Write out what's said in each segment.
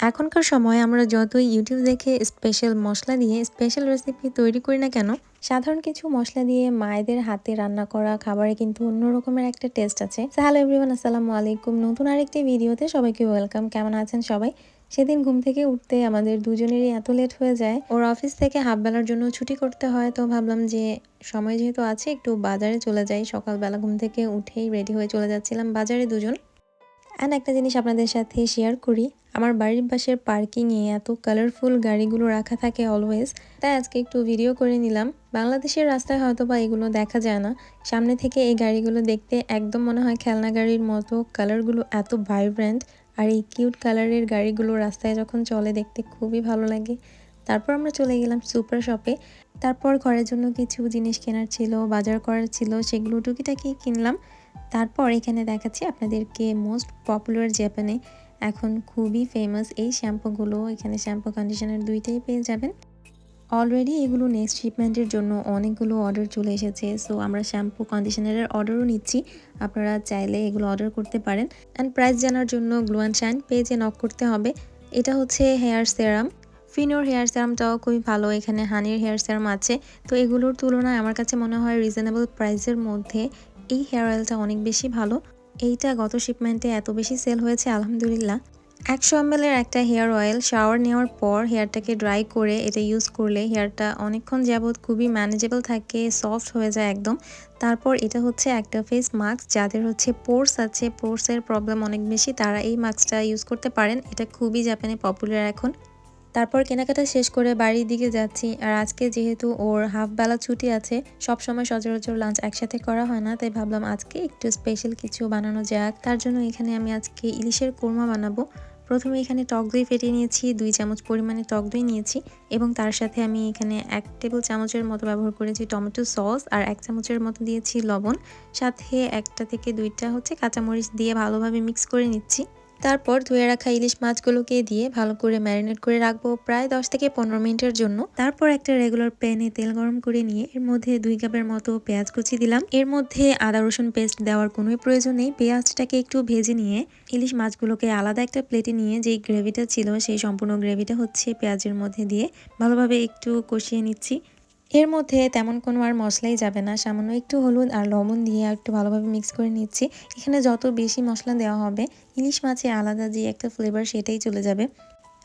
এখনকার সময় আমরা যতই ইউটিউব দেখে স্পেশাল মশলা দিয়ে স্পেশাল রেসিপি তৈরি করি না কেন, সাধারণ কিছু মশলা দিয়ে মায়েদের হাতে রান্না করা খাবারে কিন্তু অন্য রকমের একটা টেস্ট আছে। হ্যালো এভরিওয়ান আসসালামু আলাইকুম। নতুন আরেকটি ভিডিওতে সবাইকে ওয়েলকাম কেমন আছেন সবাই? সেদিন ঘুম থেকে উঠতে আমাদের দুজনেরই এত লেট হয়ে যায়। ওর অফিস থেকে হাফ বেলার জন্য ছুটি করতে হয়, তো ভাবলাম যে সময় যেহেতু আছে, একটু বাজারে চলে যাই। সকালবেলা ঘুম থেকে উঠেই রেডি হয়ে চলে যাচ্ছিলাম বাজারে দুজন। অ্যান্ড একটা জিনিস আপনাদের সাথে শেয়ার করি। আমার বাড়ির পাশের পার্কিংয়ে এত কালারফুল গাড়িগুলো রাখা থাকে অলওয়েজ তাই আজকে একটু ভিডিও করে নিলাম। বাংলাদেশের রাস্তায় হয়তো বা এগুলো দেখা যায় না। সামনে থেকে এই গাড়িগুলো দেখতে একদম মনে হয় খেলনা গাড়ির মতো কালারগুলো এত ভাইব্রেন্ট আর এই কিউট কালারের গাড়িগুলো রাস্তায় যখন চলে দেখতে খুবই ভালো লাগে। তারপর আমরা চলে গেলাম সুপার শপে তারপর ঘরের জন্য কিছু জিনিস কেনার ছিল, বাজার করার ছিল, সেগুলো টুকিটাকি কিনলাম। তারপর এখানে দেখাচ্ছি আপনাদেরকে মোস্ট পপুলার জাপানে এখন খুবই ফেমাস এই শ্যাম্পুগুলো এখানে শ্যাম্পু কন্ডিশনার দুইটাই পেয়ে যাবেন। অলরেডি এগুলো নেক্সট শিপমেন্টের জন্য অনেকগুলো অর্ডার চলে এসেছে। সো আমরা শ্যাম্পু কন্ডিশনারের অর্ডারও নিচ্ছি। আপনারা চাইলে এগুলো অর্ডার করতে পারেন। অ্যান্ড প্রাইস জানার জন্য গ্লো অ্যান্ড শাইন পেজে নক করতে হবে। এটা হচ্ছে হেয়ার সেরাম ফিনোর হেয়ার সেরামটাও খুবই ভালো। এখানে হানির হেয়ার সেরাম আছে। তো এগুলোর তুলনায় আমার কাছে মনে হয় রিজনেবল প্রাইসের মধ্যে এই হেয়ার অয়েলটা অনেক বেশি ভালো। এইটা গত শিপমেন্টে এত বেশি সেল হয়েছে, আলহামদুলিল্লাহ। একশো এমএলের একটা হেয়ার অয়েল শাওয়ার নেওয়ার পর হেয়ারটাকে ড্রাই করে এটা ইউজ করলে হেয়ারটা অনেকক্ষণ যাবৎ খুবই ম্যানেজেবল থাকে সফট হয়ে যায় একদম। তারপর এটা হচ্ছে একটা ফেস মাস্ক যাদের হচ্ছে পোর্স আছে পোর্সের প্রবলেম অনেক বেশি, তারা এই মাস্কটা ইউজ করতে পারেন। এটা খুবই জাপানে পপুলার এখন। তারপর কেনাকাটা শেষ করে বাড়ির দিকে যাচ্ছি। আর আজকে যেহেতু ওর হাফ বেলা ছুটি আছে সব সময় সচরাচর লাঞ্চ একসাথে করা হয় না, তাই ভাবলাম আজকে একটু স্পেশাল কিছু বানানো যাক। তার জন্য এখানে আমি আজকে ইলিশের কোরমা বানাবো। প্রথমে এখানে টক দই ফেটিয়ে নিয়েছি, দুই চামচ পরিমাণে টক দই নিয়েছি এবং তার সাথে আমি এখানে এক টেবিল চামচের মতো ব্যবহার করেছি টমেটো সস আর এক চামচের মতো দিয়েছি লবণ। সাথে একটা থেকে দুইটা হচ্ছে কাঁচামরিচ দিয়ে ভালোভাবে মিক্স করে নিচ্ছি। তারপর ধুয়ে রাখা ইলিশ মাছগুলোকে দিয়ে ভালো করে ম্যারিনেট করে রাখব প্রায় দশ থেকে পনেরো মিনিটের জন্য। তারপর একটা রেগুলার প্যানে তেল গরম করে নিয়ে এর মধ্যে দুই কাপের মতো পেঁয়াজ কুচি দিলাম। এর মধ্যে আদা, রসুন পেস্ট দেওয়ার কোনো প্রয়োজন নেই। পেঁয়াজটাকে একটু ভেজে নিয়ে ইলিশ মাছগুলোকে আলাদা একটা প্লেটে নিয়ে যেই গ্রেভিটা ছিল সেই সম্পূর্ণ গ্রেভিটা হচ্ছে পেঁয়াজের মধ্যে দিয়ে ভালোভাবে একটু কষিয়ে নিচ্ছি। এর মধ্যে তেমন কোনো আর মশলাই যাবে না। সামান্য একটু হলুদ আর লবণ দিয়ে একটু ভালোভাবে মিক্স করে নিচ্ছি। এখানে যত বেশি মশলা দেওয়া হবে, ইলিশ মাছে আলাদা যে একটা ফ্লেভার সেটাই চলে যাবে।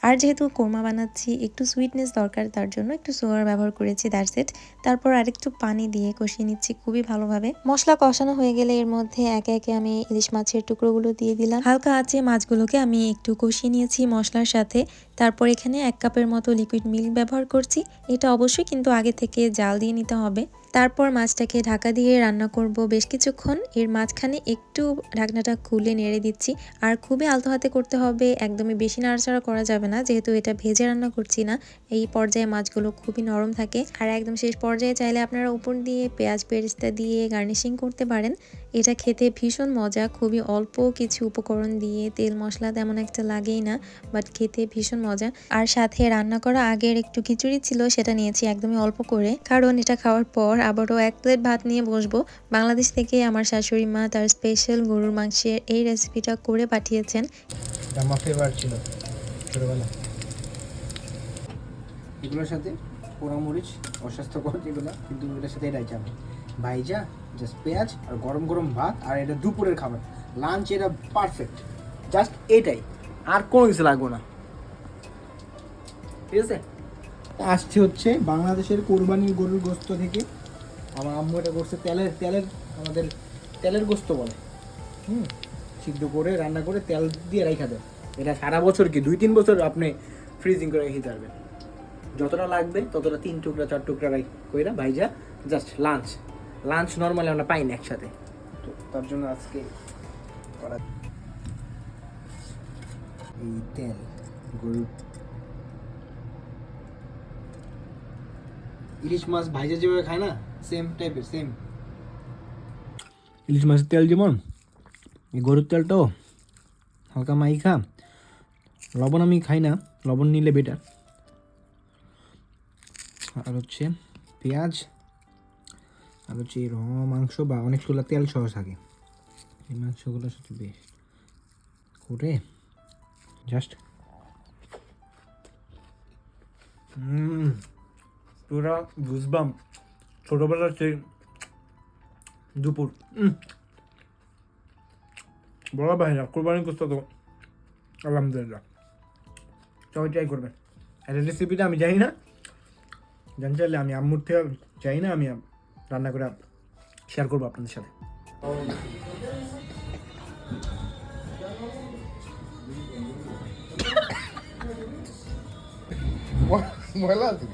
আর যেহেতু কোরমা বানাচ্ছি, একটু সুইটনেস দরকার, তার জন্য একটু সুগার ব্যবহার করেছি দ্যাট সেট তারপর আরেকটু পানি দিয়ে কষিয়ে নিচ্ছি খুবই ভালোভাবে। মশলা কষানো হয়ে গেলে এর মধ্যে একে একে আমি ইলিশ মাছের টুকরোগুলো দিয়ে দিলাম। হালকা আছে মাছগুলোকে আমি একটু কষিয়ে নিয়েছি মশলার সাথে। তারপর এখানে এক কাপের মতো লিকুইড মিল্ক ব্যবহার করছি। এটা অবশ্যই কিন্তু আগে থেকে জাল দিয়ে নিতে হবে। তারপর মাছটাকে ঢাকা দিয়ে রান্না করব বেশ কিছুক্ষণ। এর মাঝখানে একটু ঢাকনাটা খুলে নেড়ে দিচ্ছি। আর খুবই আলতো হাতে করতে হবে, একদমই বেশি নাড়াচাড়া করা যাবে না, যেহেতু এটা ভেজে রান্না করছি না। এই পর্যায়ে মাছগুলো খুবই নরম থাকে। আর একদম শেষ পর্যায়ে চাইলে আপনারা উপর দিয়ে পেঁয়াজ পেরিস্তা দিয়ে গার্নিশিং করতে পারেন। এটা খেতে ভীষণ মজা খুবই অল্প কিছু উপকরণ দিয়ে তেল মশলা তেমন একটা লাগেই না বাট খেতে ভীষণ মজা। আর সাথে রান্না করা আগের একটু খিচুড়ি ছিল সেটা নিয়েছি একদমই অল্প করে। কারণ এটা খাওয়ার পর আবারও এক প্লেট ভাত নিয়ে বসবো। বাংলাদেশ থেকে আমার শাশুড়ি মা তার স্পেশাল গরুর মাংসের এই রেসিপিটা করে পাঠিয়েছেন। আমার ফেভার ছিল ছোটোবেলা এগুলোর সাথে পোড়ামরিচ অস্বাস্থ্যকর যেগুলো কিন্তু এটার সাথে এটাই যাবে ভাইজা জাস্ট পেঁয়াজ আর গরম গরম ভাত আর এটা দুপুরের খাবার। লাঞ্চ এটা পারফেক্ট জাস্ট এটাই। আর কোনো কিছু লাগবে না। ঠিক আছে? আসছে হচ্ছে বাংলাদেশের কোরবানির গরুর গোস্ত থেকে। আমার আম্মু এটা করছে তেলের তেলের, আমাদের তেলের গোস্ত বলে। হুম? সিদ্ধ করে, রান্না করে তেল দিয়ে রেখা দেয়। এটা সারা বছর কি? দুই তিন বছর আপনি ফ্রিজিং করে রেখে পারবেন। যতটা লাগবে ততটা তিন টুকরা, চার টুকরা কইরা ভাইজা জাস্ট লাঞ্চ লাঞ্চ নর্মালি আমরা পাই না একসাথে। তো তার জন্য আজকে করা এই তেল গরুর ইলিশ মাছ ভাইজা যেভাবে খায় না সেম টাইপের সেম ইলিশ মাছের তেল যেমন এই গরুর তেলটাও হালকা মাইখা। লবণ আমি খাই না লবণ নিলে বেটার আর হচ্ছে পেঁয়াজ। আর হচ্ছে র, মাংস বা অনেকগুলো তেল সহ থাকে। এই মাংসগুলো হচ্ছে বেশ করে জাস্ট পুরা বুঝবাম। ছোটবেলার সেই দুপুর। উম। বলা ভাই না কোরবানি করতে তো আলহামদুলিল্লাহ। সবাই ট্রাই করবেন আর রেসিপিটা আমি জানি না। জানতে চাইলে আমি আম্মুর থেকে চাই না আমি রান্না করে শেয়ার করব আপনাদের সাথে। ময়লা আছে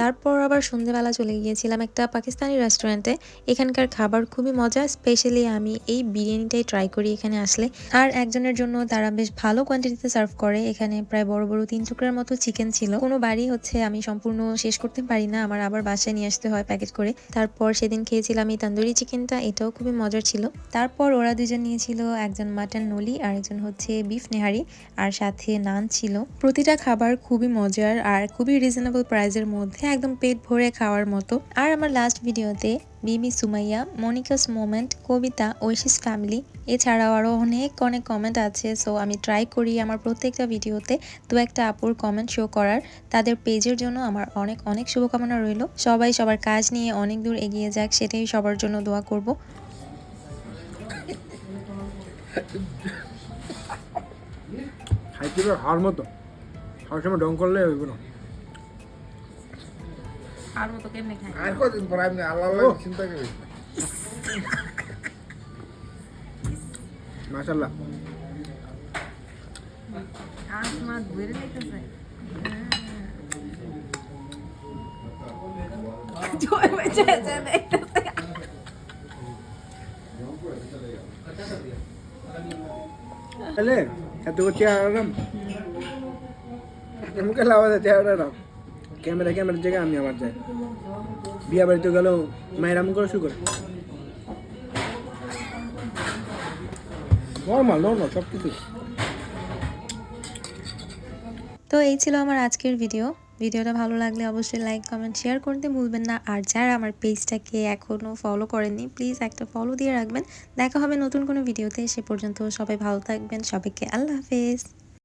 তারপর আবার সন্ধেবেলা চলে গিয়েছিলাম একটা পাকিস্তানি রেস্টুরেন্টে এখানকার খাবার খুবই মজা স্পেশালি আমি এই বিরিয়ানিটাই ট্রাই করি এখানে আসলে। আর একজনের জন্য তারা বেশ ভালো কোয়ান্টিটিতে সার্ভ করে। এখানে প্রায় বড় বড় তিন টুকরার মতো চিকেন ছিল। কোনো বাড়ি হচ্ছে আমি সম্পূর্ণ শেষ করতে পারি না, আমার আবার বাসায় নিয়ে আসতে হয় প্যাকেট করে। তারপর সেদিন খেয়েছিলাম এই তান্দুরি চিকেনটা এটাও খুবই মজার ছিল। তারপর ওরা দুজন নিয়েছিল একজন মাটন নলি আর একজন হচ্ছে বিফ নেহারি, আর সাথে নান ছিল। প্রতিটা খাবার খুবই মজার আর খুবই রিজনেবল প্রাইসের মধ্যে একদম পেট ভরে খাওয়ার মতো। আর আমার লাস্ট ভিডিওতে Bibi Sumaiya, Monica's moment, Kabita, Oishi's family এছাড়াও আরও অনেক অনেক কমেন্ট আছে। সো আমি ট্রাই করি আমার প্রত্যেকটা ভিডিওতে দু একটা আপুর কমেন্ট শো করার। তাদের পেজের জন্য আমার অনেক অনেক শুভকামনা রইল। সবাই সবার কাজ নিয়ে অনেক দূর এগিয়ে যাক, সেটাই সবার জন্য দোয়া করব। হার মতো। খাওয়ার সময় ডং করলে হইব না। আর মতো কেমনে খাই? আর কদিন পর আপনি আল্লাহ আল্লাহ চিন্তা করি মাশাল্লাহ আজ মাছ ধরে নিতেছে। জয় বেঁচে আছে দেখতেছে। তাহলে এত চেহারা মুখে লাভাতে চেহারা ক্যামেরা, ক্যামেরার জায়গায় আমি আবার যাই। বিয়া বাড়িতে গেলেও মায়ের আমি করে শুরু করে। নর্মাল নর্মাল সব কিছু তো এই ছিল আমার আজকের ভিডিও ভিডিওটা ভালো লাগলে অবশ্যই লাইক কমেন্ট শেয়ার করতে ভুলবেন না। আর যারা আমার পেজটাকে এখনও ফলো করেননি প্লিজ একটা ফলো দিয়ে রাখবেন। দেখা হবে নতুন কোনো ভিডিওতে সে পর্যন্ত সবাই ভালো থাকবেন। সবাইকে আল্লাহ হাফেজ।